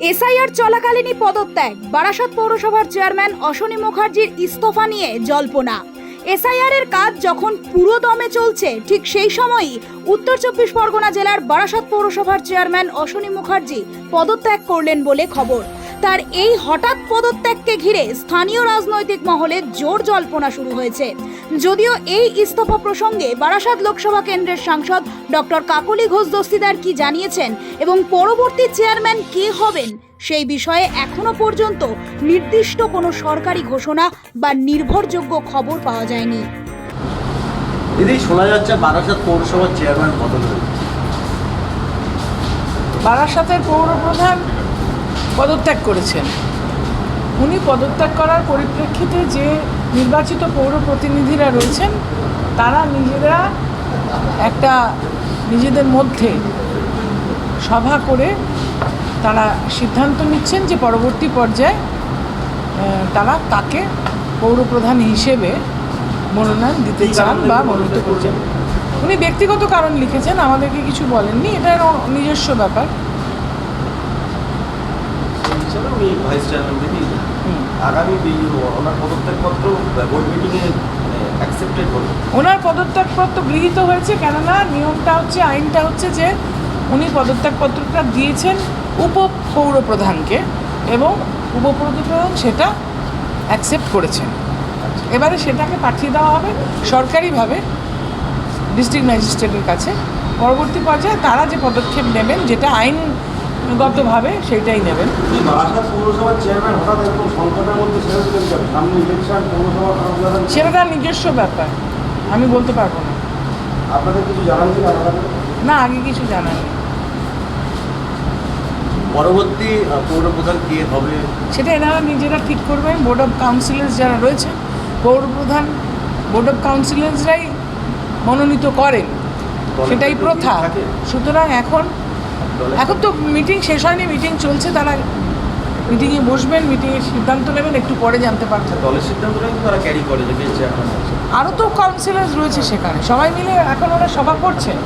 SIR চলাকালীনই পদত্যাগ। বারাসত পৌরসভার chairman Ashwini মুখার্জির ইস্তফা নিয়ে জল্পনা। এসআইআর এর কাজ যখন পুরো দমে চলছে, ঠিক সেই সময়ই উত্তর চব্বিশ পরগনা জেলার বারাসত পৌরসভার চেয়ারম্যান অশ্বনী মুখার্জি পদত্যাগ করলেন বলে খবর। তার এই হঠাৎ পদত্যাগকে ঘিরে স্থানীয় রাজনৈতিক মহলে জোর জল্পনা শুরু হয়েছে। যদিও এই ইস্তফা প্রসঙ্গে বারাসাত লোকসভা কেন্দ্রের সাংসদ ডক্টর কাকলি ঘোষ দস্তিদার কি জানিয়েছেন এবং পরবর্তী চেয়ারম্যান কে হবেন সেই বিষয়ে এখনও পর্যন্ত নির্দিষ্ট কোনো সরকারি ঘোষণা বা নির্ভরযোগ্য খবর পাওয়া যায়নি। দিদি শোনা যাচ্ছে বারাসাত পৌরসভার চেয়ারম্যান বদল হয়েছে বারাসাতের পৌরপ্রধান পদত্যাগ করেছেন। উনি পদত্যাগ করার পরিপ্রেক্ষিতে যে নির্বাচিত পৌর প্রতিনিধিরা রয়েছেন তারা নিজেরা একটা নিজেদের মধ্যে সভা করে তারা সিদ্ধান্ত নিচ্ছেন যে পরবর্তী পর্যায়ে তারা কাকে পৌরপ্রধান হিসেবে মনোনয়ন দিতে চান বা মনোনীত করছেন? উনি ব্যক্তিগত কারণ লিখেছেন আমাদেরকে কিছু বলেননি এটা নিজস্ব ব্যাপার। হিসাবে উনি ভাইস চেয়ারম্যান দিদি হুম। আগামী ওনার পদত্যাগপত্র বোর্ড মিটিংয়ে অ্যাকসেপ্টেড হলো। ওনার পদত্যাগপত্র গৃহীত হয়েছে কেননা নিয়মটা হচ্ছে আইনটা হচ্ছে যে উনি পদত্যাগপত্রটা দিয়েছেন উপ পৌরপ্রধানকে এবং উপপ্রধান সেটা অ্যাকসেপ্ট করেছেন। এবারে সেটাকে পাঠিয়ে দেওয়া হবে সরকারিভাবে ডিস্ট্রিক্ট ম্যাজিস্ট্রেটের কাছে। পরবর্তী পর্যায়ে তারা যে পদক্ষেপ নেবেন যেটা আইনগতভাবে সেটাই নেবেন। সেটা তার নিজস্ব ব্যাপার। আমি বলতে পারব না? না আগে কিছু জানা নেই। পরবর্তী পৌরপ্রধান কে হবে? সেটা এনারা নিজেরা ঠিক করবেন। বোর্ড অফ কাউন্সিলার্স যারা রয়েছে পৌরপ্রধান বোর্ড অফ কাউন্সিলার্সরাই মনোনীত করেন। সেটাই প্রথা। সুতরাং এখন এখন তো মিটিং শেষ হয়নি মিটিং চলছে তারা মিটিংয়ে বসবেন মিটিংয়ে সিদ্ধান্ত নেবেন একটু পরে জানতে পারছেন দলের সিদ্ধান্তটা কিন্তু তারা ক্যারি করে যে আরও তো কাউন্সিলার্স রয়েছে সেখানে। সবাই মিলে এখন ওরা সভা করছেন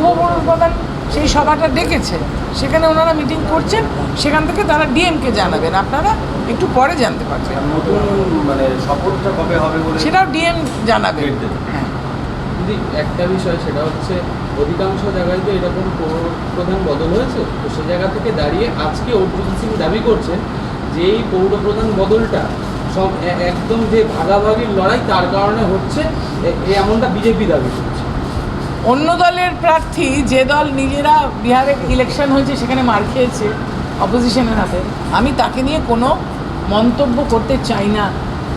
উপপ্রধান সেই সভাটা ডেকেছে। সেখানে ওনারা মিটিং করছেন সেখান থেকে তারা ডিএমকে জানাবেন। আপনারা একটু পরে জানতে পারছেন নতুন মানে শপথটা কবে হবে বলে সেটাও ডিএম জানাবে হ্যাঁ। দিদি একটা বিষয়, সেটা হচ্ছে অধিকাংশ জায়গায় তো এরকম পৌর প্রধান বদল হয়েছে। তো সে জায়গা থেকে দাঁড়িয়ে আজকে অর্জুন সিং দাবি করছেন যে এই পৌরপ্রধান বদলটা সব একদম যে ভাগাভাগির লড়াই, তার কারণে হচ্ছে এমনটা বিজেপি দাবি করছে। অন্য দলের প্রার্থী যে দল নিজেরা বিহারে ইলেকশন হয়েছে, সেখানে মার খেয়েছে অপোজিশনের হাতে। আমি তাকে নিয়ে কোনো মন্তব্য করতে চাই না।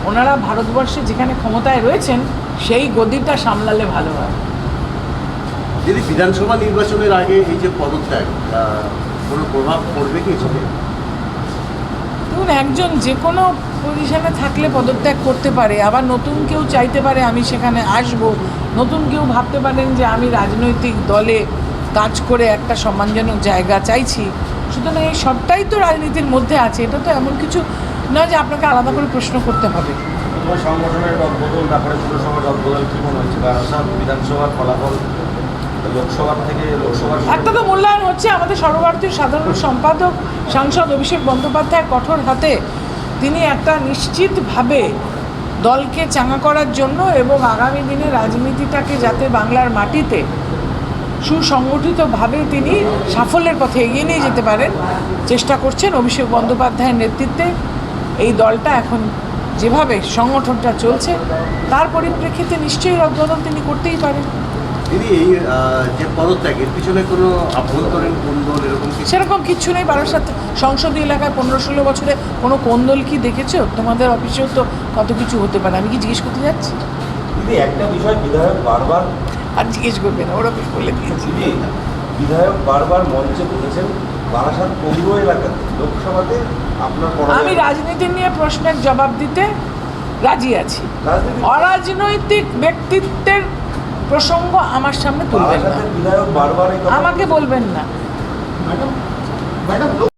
ওনারা ভারতবর্ষে যেখানে ক্ষমতায় রয়েছেন সেই গদিটা সামলালে ভালো হয়। যদি বিধানসভা নির্বাচনের আগে এই যে পদত্যাগ কোনো প্রভাব পড়বে কি এসবে? দেখুন একজন যে কোনো পজিশনে থাকলে পদত্যাগ করতে পারে আবার নতুন কেউ চাইতে পারে আমি সেখানে আসব নতুন কেউ ভাবতে পারেন যে আমি রাজনৈতিক দলে কাজ করে একটা সম্মানজনক জায়গা চাইছি। সুতরাং এই সবটাই তো রাজনীতির মধ্যে আছে এটা তো এমন কিছু নয় যে আপনাকে আলাদা করে প্রশ্ন করতে হবে। তোমার সংগঠনের রদবদল তারপরে পুরসভার রদবদল মনে হচ্ছে? বিধানসভার ফলাফল একটা তো মূল্যায়ন হচ্ছে আমাদের সর্বভারতীয় সাধারণ সম্পাদক, সাংসদ অভিষেক বন্দ্যোপাধ্যায় কঠোর হাতে। তিনি একটা নিশ্চিতভাবে দলকে চাঙা করার জন্য এবং আগামী দিনে রাজনীতিটাকে যাতে বাংলার মাটিতে সুসংগঠিতভাবে তিনি সাফল্যের পথে এগিয়ে নিয়ে যেতে পারেন, চেষ্টা করছেন অভিষেক বন্দ্যোপাধ্যায়ের নেতৃত্বে। এই দলটা এখন যেভাবে সংগঠনটা চলছে তার পরিপ্রেক্ষিতে নিশ্চয়ই রদবদল তিনি করতেই পারেন। দিদি এই যে পদত্যাগ এর পিছনে কোনো আভ্যন্তরীণ কোন্দল এরকম কিছু? সেরকম কিচ্ছু নেই বারাসাত সংসদীয় এলাকায় পনেরো ষোলো বছরে কোনো কোন্দল কি দেখেছ? তোমাদের অফিসেও তো কত কিছু হতে পারে আমি কি জিজ্ঞেস করতে যাচ্ছি? দিদি একটা বিষয় বিধায়ক বারবার আর জিজ্ঞেস করবে না ওর বলে দিয়েছি। দিদি বিধায়ক বারবার মঞ্চে বলেছেন বারাসাত পৌর এলাকাতে লোকসভাতে আপনার আমি রাজনীতি নিয়ে প্রশ্নের জবাব দিতে রাজি আছি। অরাজনৈতিক ব্যক্তিত্বের প্রসঙ্গ আমার সামনে তুলবেন না। আমাকে বলবেন না। ম্যাডাম